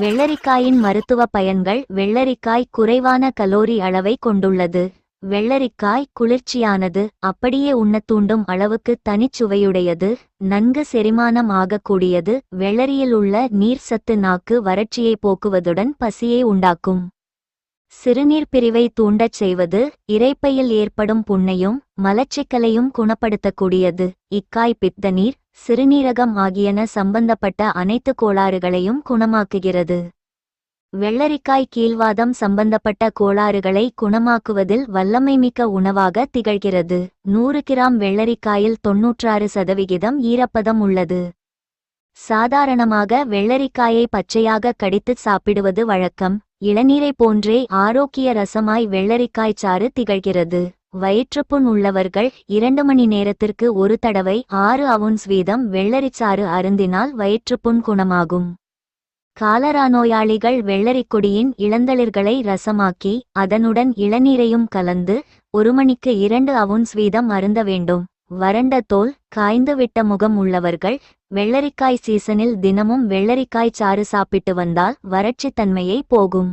வெள்ளரிக்காயின் மருத்துவ பயன்கள் வெள்ளரிக்காய் குறைவான கலோரி அளவை கொண்டுள்ளது. வெள்ளரிக்காய் குளிர்ச்சியானது அப்படியே உண்ணத் தூண்டும் அளவுக்கு தனிச்சுவையுடையது நன்கு செரிமானம் ஆகக்கூடியது வெள்ளரியில் உள்ள நீர் சத்து நாக்கு வறட்சியை போக்குவதுடன் பசியை உண்டாக்கும். சிறுநீர் பிரிவை தூண்டச் செய்வது இரைப்பையில் ஏற்படும் புண்ணையும் மலச்சிக்கலையும் குணப்படுத்தக்கூடியது. இக்காய் பித்த நீர் சிறுநீரகம் ஆகியன சம்பந்தப்பட்ட அனைத்து கோளாறுகளையும் குணமாக்குகிறது. வெள்ளரிக்காய் கீழ்வாதம் சம்பந்தப்பட்ட கோளாறுகளை குணமாக்குவதில் வல்லமைமிக்க உணவாக திகழ்கிறது. நூறு கிராம் வெள்ளரிக்காயில் தொன்னூற்றாறு சதவிகிதம் ஈரப்பதம் உள்ளது. சாதாரணமாக வெள்ளரிக்காயை பச்சையாக கடித்து சாப்பிடுவது வழக்கம். இளநீரை போன்றே ஆரோக்கிய ரசமாய் வெள்ளரிக்காய் சாறு திகழ்கிறது. வயிற்றுப்புண் உள்ளவர்கள் இரண்டு மணி நேரத்திற்கு ஒரு தடவை ஆறு அவுன்ஸ் வீதம் வெள்ளரிச்சாறு அருந்தினால் வயிற்றுப்புண் குணமாகும். காலரா நோயாளிகள் வெள்ளரிக்கொடியின் இளந்தளிர்களை ரசமாக்கி அதனுடன் இளநீரையும் கலந்து ஒரு மணிக்கு இரண்டு அவுன்ஸ் வீதம் அருந்த வேண்டும். வறண்ட தோல் காய்ந்துவிட்ட முகம் உள்ளவர்கள் வெள்ளரிக்காய் சீசனில் தினமும் வெள்ளரிக்காய் சாறு சாப்பிட்டு வந்தால் வறட்சித் தன்மையை போகும்.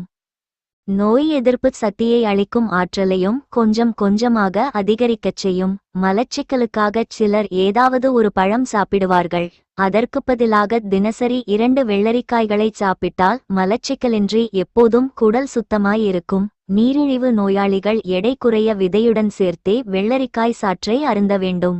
நோய் எதிர்ப்பு சக்தியை அளிக்கும் ஆற்றலையும் கொஞ்சம் கொஞ்சமாக அதிகரிக்கச் செய்யும் மலச்சிக்கலுக்காகச் சிலர் ஏதாவது ஒரு பழம் சாப்பிடுவார்கள். அதற்கு பதிலாக தினசரி இரண்டு வெள்ளரிக்காய்களை சாப்பிட்டால் மலச்சிக்கலின்றி எப்போதும் குடல் சுத்தமாய் இருக்கும். நீரிழிவு நோயாளிகள் எடை குறைய விதையுடன் சேர்த்தே வெள்ளரிக்காய் சாற்றை அருந்த வேண்டும்.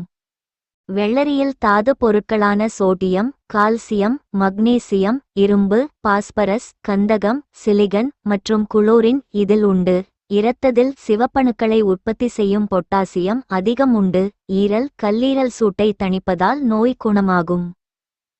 வெள்ளரியில் தாது பொருட்களான சோடியம் கால்சியம் மக்னீசியம் இரும்பு பாஸ்பரஸ் கந்தகம் சிலிகன் மற்றும் குளோரின் இதில் உண்டு. இரத்தத்தில் சிவப்பணுக்களை உற்பத்தி செய்யும் பொட்டாசியம் அதிகம் உண்டு. ஈரல் கல்லீரல் சூட்டை தணிப்பதால் நோய் குணமாகும்.